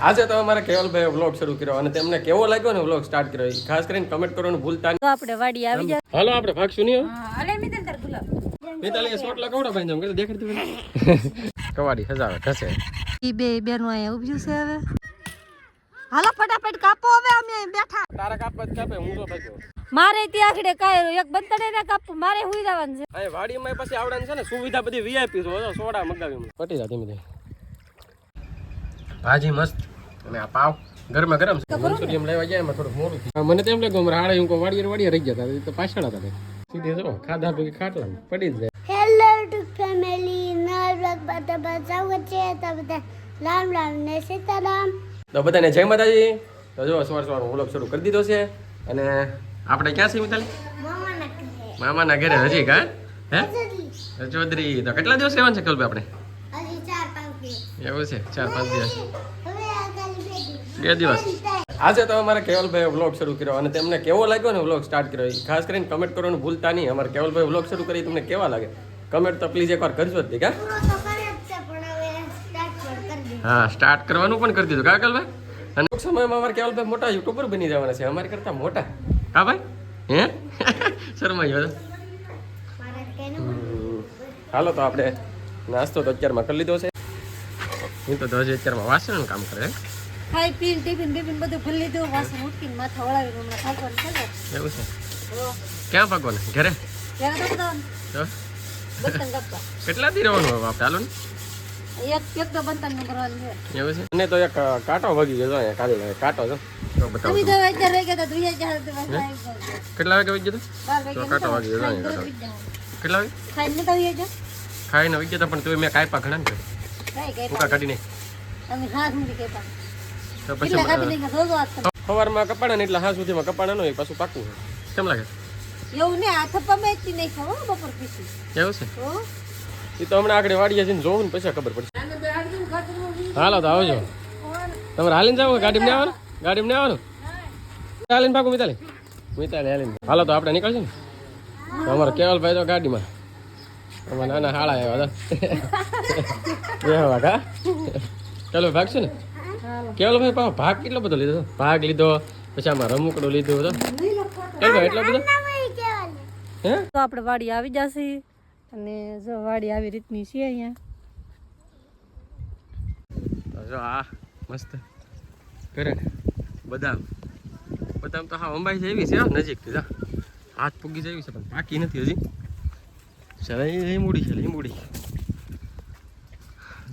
આજે તો અમારે કેવલભાઈ વ્લોગ શરૂ કર્યો અને તેમને કેવો લાગ્યો ને વ્લોગ સ્ટાર્ટ કર્યો ખાસ કરીને કમેન્ટ કરવાનું ભૂલતા નહીં. આપણે વાડી આવી જાય હાલો આપણે ભાગશું નહીં અલે મિત્ર તાર ગુલાબ મિતાલી સોટ લગાવડો ભાઈ જમ કે દેખાડતી પેલા કવાડી સજાવે ઘસે. ઈ બે બેનો અહીંયા ઉભ્યું છે હવે. હાલો ફટાફટ કાપો હવે અમે બેઠા. તારા કાપવા જ કાપે હું તો ભાગ્યો. મારે ત્યાં આખડે કાંઈ એક બંતડે ને કાપવું મારે હુઈ જવાનું છે. અહીં વાડીમાં પછી આવડાને છે ને સુવિધા બધી વીઆઈપી તો સોડા મગાવી ફટી પટી જા ધીમે ધીમે. ભાજી મસ્ત. અને આ પાવ ગરમા ગરમ છે. લેવા જાય એમાં થોડું મોડું થયું. મને તેમ લાગ્યું હાડે હું વાડીએ વાડીએ રહી ગયા હતા તો પાછળ હતા સીધે જો ખાધા ભેગી ખાટલા પડી જ જાય હેલો ટુ ફેમિલી નવા બ્લોગ બધા બચાવ છે. તો બધા રામ રામ ને સીતારામ. તો બધાને જય માતાજી. તો જો સવાર સવાર વ્લોગ શરૂ કરી દીધો છે. અને આપણે ક્યાં છીએ મિતાલી? મામાના ઘરે. ઘરે હજી કા? હે? ચૌધરી તો કેટલા દિવસ રહેવાનું છે કલ્પે આપણે? એવું છે ચાર પાંચ દિવસ. બે દિવસ. આજે તો અમારે કેવલભાઈ વ્લોગ શરૂ કર્યો અને તેમને કેવો લાગ્યો ને વ્લોગ સ્ટાર્ટ કર્યો ખાસ કરીને કમેન્ટ કરવાનું ભૂલતા નહીં. અમારે કેવલભાઈ વ્લોગ શરૂ કરી તમને કેવા લાગે? કમેન્ટ તો પ્લીઝ એકવાર કરજો જ કા હા? સ્ટાર્ટ કરવાનું પણ કરી દીધું. કા કેવલભાઈ? અને ટૂંક સમયમાં અમારે કેવલભાઈ મોટા યુટ્યુબર બની જવાના છે. અમારી કરતા મોટા. હા ભાઈ? હે? શરમાઈ ગયો. હાલો તો આપણે નાસ્તો તો અત્યારમાં કરી લીધો છે. હું તો હજી અત્યારમાં વાસણ કામ કરે. ખાઈ પીને ટિફિન બિફિન બધું ભરી લીધું. વાસણ ઉઠીને માથા વળાવીને હમણાં ભાગવાનું છે એવું છે? ક્યાં ભાગવાનું? ઘરે? તો તો કેટલા દી રહેવાનું હવે આપણે હાલો ને. એક એક તો બર્તનનું કરવાનું છે. એવું છે? અને તો એક કાંટો વગી ગયો અહીંયા કાલે કાંટો જો તમે તો અત્યારે રહી ગયા આવી. કેટલા વાગે વાગી ગયો તો? કાંટો વાગી. કેટલા વાગે? ખાઈને નતા ઉઠી ગયો? ખાઈને વાગી ગયા પણ તું મેં કાંઈ ઘણા ને હાથ મૂકી કહેતા તો પછી. સવારમાં કપાણા ને એટલે હા સુધીમાં કપાડા નો પાછું પાકું છે કેમ લાગે? એવું ને હાથ પપ્પામાં એટલી નહીં ખાવ બપોર પછી. એવું છે? એ તો હમણાં આગળ વાડીએ જઈને જોવું ને પછી ખબર પડશે. હાલો તો આવજો. તમારે હાલીને જાવ ગાડી ને આવવાનું? ને આવવાનું? હાલીને પાકું મિતાલી? મિતાલી હાલીને. હાલો તો આપણે નીકળશે ને. અમારો કેવલભાઈ તો ગાડીમાં. અમારા નાના હાળા આવ્યા હતા બેહવા કા ચાલો ભાગશે ને? કેવલભાઈ પાછો? ભાગ કેટલો બધો લીધો? ભાગ લીધો પછી આમાં રમકડું લીધું હતો કેવલભાઈ એટલો બધો? હે? તો આપણે વાડી આવી જશે. અને જો વાડી આવી રીતની છે અહીંયા. જો આ મસ્ત કરે બદામ. બદામ તો હા અંબાઈ જેવી છે નજીકથી જા. હાથ પૂગી જેવી છે પણ પાકી નથી હજી. ચાલે એ મૂડી છે લીંબુડી.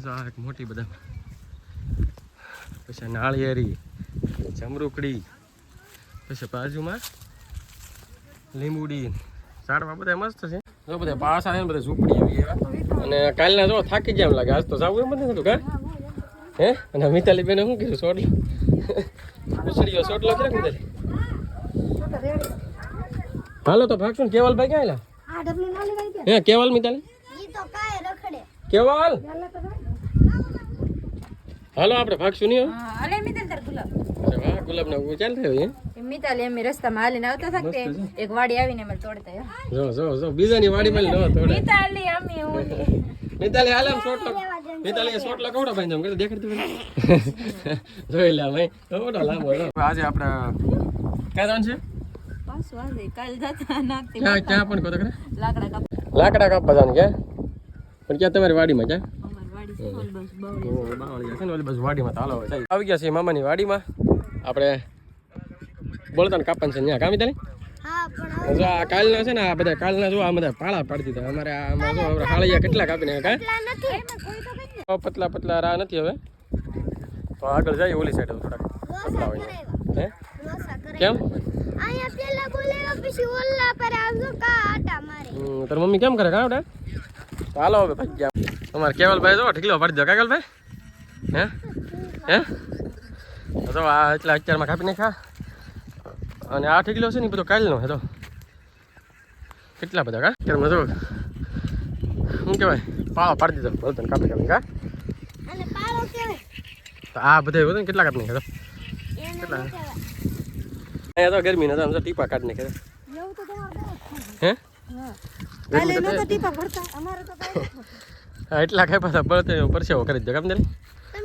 જો આ એક મોટી બદામ. પછી નાળિયેરી જમરૂકડી પછી બાજુમાં લીંબુડી. ઝાડવા બધા મસ્ત છે. જો બધા પાસા ને બધા ઝૂંપડી આવી. અને કાલના જો થાકી ગયા એમ લાગે. આજ તો જવું એમ નથી થતું હે? અને મિતાલી બેને શું કીધું? સોટલો ઉછળ્યો સોટલો કે મિતાલી? હાલો તો ભાગશું ને. કેવલભાઈ ક્યાં હે કેવલ મિતાલી? કેવલ? હાલો આપણે ભાગશું નહીં હો? હા અલે મિતલ તાર ગુલાબ. અરે વાહ ગુલાબ ના ચાલ થયો હે મિતાલી અમે રસ્તામાં હાલીને આવતા હતા તે એક વાડી આવીને મને તોડતા હો. જો જો જો બીજાની વાડી માં ન તોડે. મિતાલી અમે ઓલી મિતાલી હાલે આમ મિતલ મિતાલી શોટ લગાવડો ભાઈ જમ કે દેખાડતું જોઈ લે ભાઈ કવડો લાંબો આજે આપણે ક્યાં જવાનું છે? લાકડા કાપ લાકડા કાપવા જવાનું ક્યાં પણ ક્યાં તમારી વાડીમાં ક્યાં આવી ગયા છે મામાની વાડીમાં. આપણે બોલતા ને કાપવાનું છે ત્યાં. કામી હા જો આ કાલના છે ને આ બધા કાલના જો આ બધા પાળા પાડી દીધા. અમારે આમાં જો હાળિયા કેટલા કાપીને કા? પતલા પતલા રા નથી હવે. તો આગળ જાય ઓલી સાઈડ થોડાક. પતલા હોય હે? કેમ? અહીંયા પેલા બોલેલો પછી ઓલ્લા પર આવજો કા આટા મારે. હમ, તારી મમ્મી કેમ કરે કાવડે તો હાલો હવે ભાઈ ગયા કેવલ કેવલભાઈ જો ઢીકલો પાડી દો. કાગલભાઈ હે? હે? તો આ એટલા અત્યારમાં કાપી નાખ્યા. અને આ ઠીકલો છે ને બધો કાલનો હતો કેટલા બધા કા? અત્યારમાં જો શું કહેવાય? પાળો પાડી દીધો. બોલતો ને કાપી કાપી કા? તો આ બધા એવું ને કેટલા કાપી નાખ્યા તો કેટલા? અહીંયા તો ગરમી નતા આમ તો ટીપા કાઢી નાખ્યા હે? ગરમી તો ટીપા ભરતા. અમારે તો હા એટલા કાપ્યા પાછા બળતે પરસેવો કરી દો કેમ તને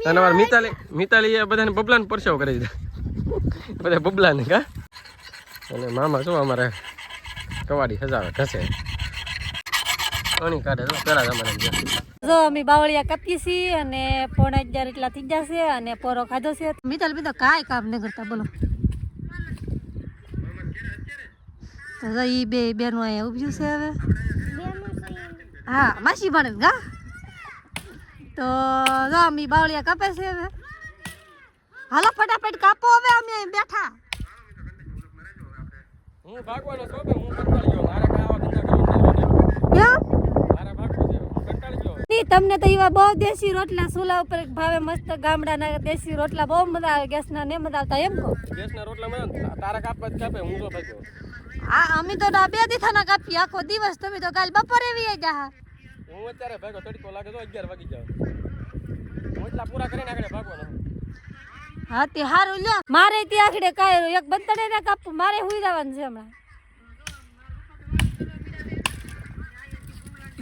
અને અમારે મિતાલી મિતાલી એ બધાને બબલાને પરસેવો કરી દીધા. બધા બબલાને કા? અને મામા શું અમારે કવાડી સજાવે ઘસે. ઘણી કાઢે તો પેલા અમારે જો અમે બાવળિયા કાપીએ છીએ અને પોણા અગિયાર એટલા થઈ જશે અને પોરો ખાધો છે. મિતાલ બી તો કાંઈ કામ નહીં કરતા બોલો. તો જો બે બેનું અહીંયા ઉભ્યું છે હવે. હા માસી ભણે ગા તો જો અમે બાવળિયા કાપે છે હવે. હાલો ફટાફટ કાપો હવે અમે અહીં બેઠા. હું ભાગવાનો છો કે હું કંટાળી ગયો. મારે ખાવા ધંધા કરવાનું થયું ને. કેમ મારે ભાગવું છે હું કંટાળી ગયો. ઈ તમને તો એવા બહુ દેશી રોટલા ચૂલા ઉપર ભાવે મસ્ત ગામડાના દેશી રોટલા બહુ મજા આવે ગેસના ને મજા આવતા એમ કહો. ગેસના રોટલા મળે ને તારા કાપવા જ કાપે હું તો ભાગ્યો. આ અમે તો ના બે દીથાના કાપી આખો દિવસ તમે તો કાલ બપોરે વી જા હું અત્યારે ભાગો તડકો લાગે તો અગિયાર વાગી જાવ હું એટલા પૂરા કરીને આગળ ભાગવાનો હા તે હારું લ્યો. મારે ત્યાં આખડે કાંઈ એક બંતડે ને કાપવું મારે હુઈ જવાનું છે હમણાં.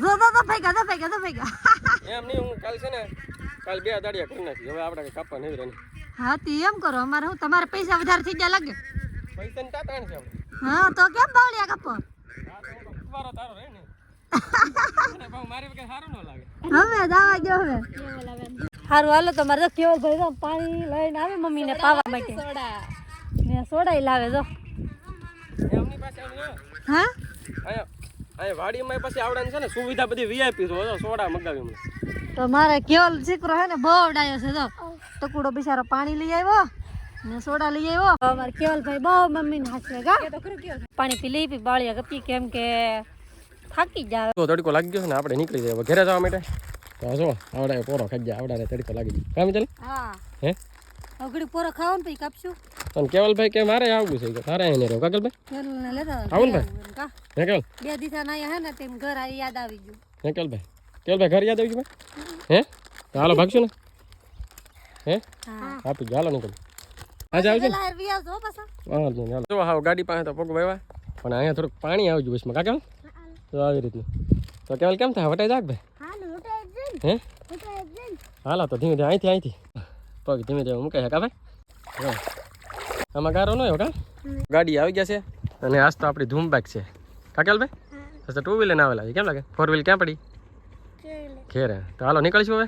જો જો તો ફેંકા તો ફેંકા તો ફેંકા. એમ નહીં હું કાલ છે ને કાલ બે દાડિયા કરી નાખી. હવે આપણે કઈ કાપવા નહીં રહે હા તે એમ કરો. અમારે હું તમારે પૈસા વધારે થઈ ગયા લાગે. પૈસા ને તાતાણ છે હા તો કેમ બાવળિયા કાપો હા તો તારો રહે ને. અને બહુ મારી વગર સારું ન લાગે. હવે દાવા ગયો હવે. હારું હાલો તો મારે કેવો તો પાણી લઈને આવે મમ્મીને પાવા માટે. ને સોડાઈ લાવે જો. એમની પાસે આમ જો. હા? અહીંયા અહીંયા વાડીમાં પાસે આવડાની છે ને સુવિધા બધી વીઆઈપી જો સોડા મગાવી મને તો મારે કેવલ દીકરો હે ને બહુ ડાયો છે જો. ટકુડો બિચારો પાણી લઈ આવ્યો ને સોડા લઈ આવ્યો. અમારે કેવલ ભાઈ બહુ મમ્મી ને હાથે પાણી પી લઈ પી બાળીએ ગપી કેમ કે થાકી જાય તો તડકો લાગી ગયો છે ને આપણે નીકળી જાય હવે ઘરે જવા માટે? તો જો આવડા પોરો ખાઈ જાય આવડાને તડકો લાગી ગયો કામ ચાલે? હા. હે? અગડી પોરો ખાવો ને પછી કાપશું. અને કેવલભાઈ કે મારે આવવું છે કે તારે એને રહો કાકલભાઈ? કેવલ ને લેતા આવું ને કા? હે કેવલ? બે દિવસા ના હે ને તેમ ઘર આ યાદ આવી ગયું. હે કેવલભાઈ? કેવલભાઈ ઘર યાદ આવી ગયું ભાઈ? હે? તો હાલો ભાગશું ને. હે? હા. આપી હાલો નીકળ. આજે આવજો ને. વિયા જો પાછા. હા જો હાવ ગાડી પાસે તો પગ વાવ્યા પણ અહીંયા થોડુંક પાણી આવી ગયું બસમાં કાકેલ? તો આવી રીતનું તો કેવલ કેમ થાય? વટાઈ જાગ ભાઈ? હા હાલો તો ધીમે ધીમે અહીંથી અહીંથી. પગ ધીમે ધીમે મૂકે કા ભાઈ. આમાં ગારો ન કા? ગાડી આવી ગયા છે અને આજ તો આપણી ધૂમ બાઇક છે કાકેલ ભાઈ? તો ટુ વ્હીલર ના આવેલા છે. કેમ લાગે? ફોર વ્હીલ ક્યાં પડી? ઘેરે. તો હાલો નીકળીશું હવે.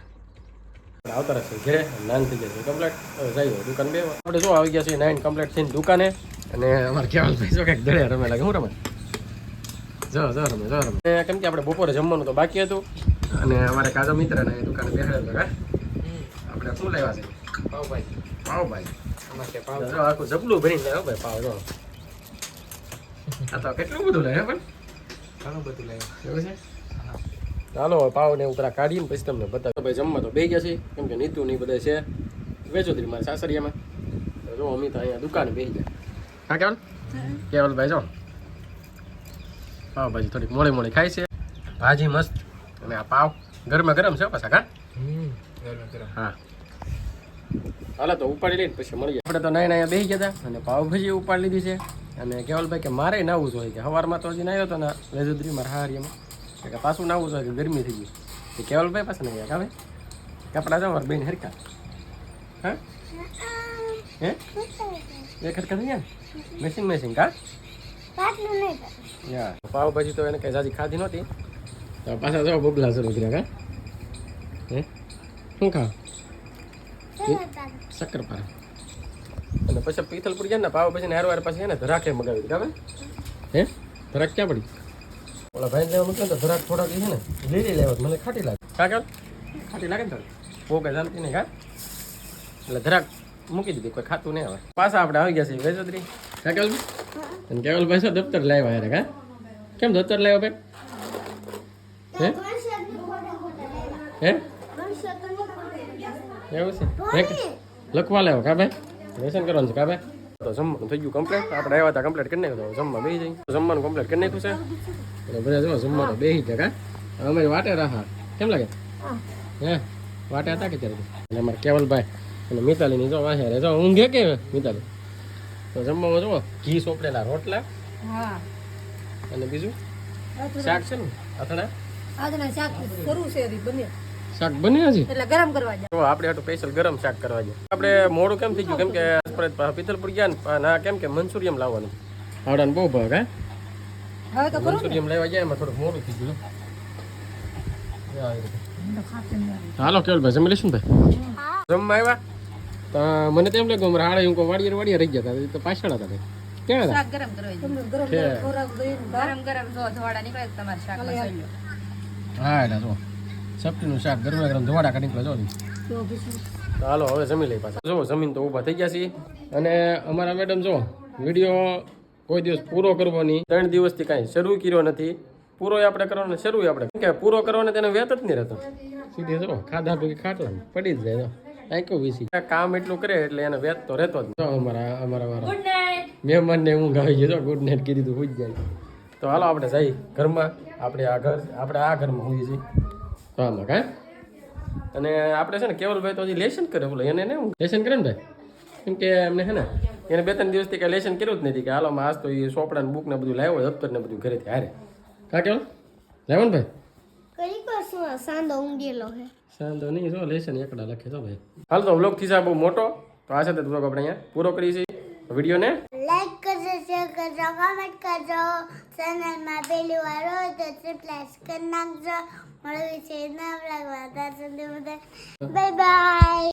આવતા રહેશે ઘેરે નાન થઈ જશે કમ્પ્લેટ જઈએ દુકાન બે. આપણે શું આવી ગયા છે નાઇન કમ્પ્લેટ થઈને દુકાને. અને અમારે કેવલ ભાઈ શું કંઈક દળે રમે લાગે. હું રમે? જો જો રમે જો રમે. કેમ કે આપણે બપોરે જમવાનું તો બાકી હતું. અને અમારે કાજો મિત્ર ને એ દુકાને બેસાડેલો હે આપણે શું લેવા છે? પાવભાઈ પાવભાઈ જો આખું જબલું ભરીને લાવ્યો ભાઈ પાવ જો. આ તો કેટલું બધું લાવ્યો પણ? ઘણું બધું લાવ્યો એવું છે? ચાલો હવે પાવ ને ઉપર કાઢીને પછી તમને બતાવો ભાઈ જમવા તો બે ગયા છે કેમ કે નીતુ ની બધા છે. વેચોતરી મારા સાસરિયામાં. તો જો અમી અહીંયા દુકાને બેસી ગયા. હા કેવલ? કેવલ ભાઈ જો. પાવ ભાજી થોડીક મોડી મોડી ખાય છે. ભાજી મસ્ત. અને આ પાવ ગરમા ગરમ છે પાછા કા? હા. હાલો તો ઉપાડી લઈને પછી મળીએ. આપણે તો નાઈ નાયા બેસી ગયા હતા અને પાવભાજી ઉપાડી લીધી છે. અને કેવલભાઈ કે મારે નાવું જોઈએ કે સવારમાં તો હજી નાયો હતો ને વેજુદ્રી મારા હારીમાં. કે પાછું નાવું જોઈએ કે ગરમી થઈ ગઈ. કે કેવલભાઈ પાસે નહીં આવે કપડા જાવ બેન હરકા હા? હે? એક હરકા થઈ ગયા? મેસિંગ મેસિંગ કા? પાટલું નહીં પાવભાજી તો એને કઈ જાજી ખાધી નહોતી. તો પાછા જો શરૂ કર્યા કા? હે? શું ખા શક્કરપારા અને પછી પીથલપુર ગયા ને પાવભાજી ને હારવાર પછી એને ધરાકે મગાવી દીધા હે? ધરાક ક્યાં પડી? ઓલા ભાઈ લેવા મૂક્યો ને તો ધરાક થોડાક છે ને લીલી લેવા મને ખાટી લાગે. કા કાલ ખાટી લાગે ને તારે કઈ ચાલતી નહીં કા એટલે ધરાક મૂકી દીધી કોઈ ખાતું નહીં આવે પાછા આપણે આવી ગયા છીએ વેજોદરી. કા કાલ અને કેવલભાઈ શું દફતર લાવ્યા યાર કા? કેમ દફતર લાવ્યો ભાઈ? હે? હે? એવું છે? લખવા લાવ્યો કા ભાઈ? લેસન કરવાનું છે કા ભાઈ? તો જમવાનું થઈ ગયું કમ્પ્લીટ આપણે આવ્યા હતા કમ્પ્લીટ કરી નાખ્યું જમવા બેસી જઈએ. જમવાનું કમ્પ્લીટ કરી નાખ્યું છે. બધા જો જમવાનું બેસી ગયા કા? અમે વાટે રહા કેમ લાગે? હે. વાટે હતા કે ત્યારે? અમારે કેવલભાઈ અને મિતાલીની જો વાહે રે જો ઊંઘે કે મિતાલી? તો જમવામાં જુઓ. ઘી સોપડેલા રોટલા હા. અને બીજું? શાક છે ને? અથડા? આજના શાક કરવું છે બને શાક બન્યા છે એટલે ગરમ કરવા જાય તો આપણે આટલું સ્પેશિયલ ગરમ શાક કરવા આપણે મોડું કેમ થઈ ગયું? કેમ કે પરત ગયા ને ના કેમ કે મનસુરિયમ લાવવાનું. આવડાને બહુ ભાગ હા? હવે તો કરું લેવા જાય એમાં થોડું મોડું થઈ ગયું. હાલો કેવલ ભાઈ જમી લઈશું ભાઈ? જમવા આવ્યા? તો મને તેમ લાગ્યું અમારે હાડે હું વાડીએ વાડીએ રહી ગયા હતા તો પાછળ હતા ભાઈ. હતા? ગરમ ગરમ ગરમ ખોરાક દઈને ગરમ ગરમ જો ધોળા નીકળે તમારે શાક હા એટલે જો સપટીનું શાક ગરમા ગરમ ધોવાડા કાઢી નીકળે જો હાલો હવે જમી લઈ પાછા. જો જમીન તો ઊભા થઈ ગયા છીએ. અને અમારા મેડમ જો વીડિયો કોઈ દિવસ પૂરો કરવાની ત્રણ દિવસથી કાંઈ શરૂ કર્યો નથી. પૂરો આપણે કરવાનો શરૂ આપણે. કે પૂરો કરવાનો તેને વેત જ નહીં રહેતો. સીધી જો ખાધા ભેગી ખાટલા પડી જ જાય આંક્યો વીસી કામ એટલું કરે એટલે એને વેત તો રહેતો જ. અમારા અમારા વાળા મહેમાનને હું ગાવી ગયો ગુડ નાઇટ કીધી તું હોઈ જાય. તો હાલો આપણે જઈ ઘરમાં. આપણે આ ઘર આપણે આ ઘરમાં હોઈએ છીએ. તો આમાં કાંઈ અને આપણે છે ને કેવલભાઈ તો હજી લેશન કરે બોલો એને ને લેશન કરે ને ભાઈ? કેમ કે એમને છે ને એને બે ત્રણ દિવસથી કાંઈ લેશન કર્યું જ નથી કે હાલો આજ તો એ ચોપડા ને બુક ને બધું લાવ્યો દફતર ને બધું ઘરેથી હારે. કા કેવું? લાવ્યો ને ભાઈ? શું ઊંઘેલો હે. સાંધો નહીં જો લેશન એકડા લખે તો ભાઈ. હાલ તો વ્લોગથી બહુ મોટો. તો આ સાથે વ્લોગ આપણે અહીંયા પૂરો કરીએ છીએ વિડીયોને લાઈક કરજો શેર કરજો કમેન્ટ કરજો. ચેનલમાં પહેલી વાર હોય તો સબસ્ક્રાઇબ કરી નાખજો. મળવી છે નવરા વાતા સુધી બાય બાય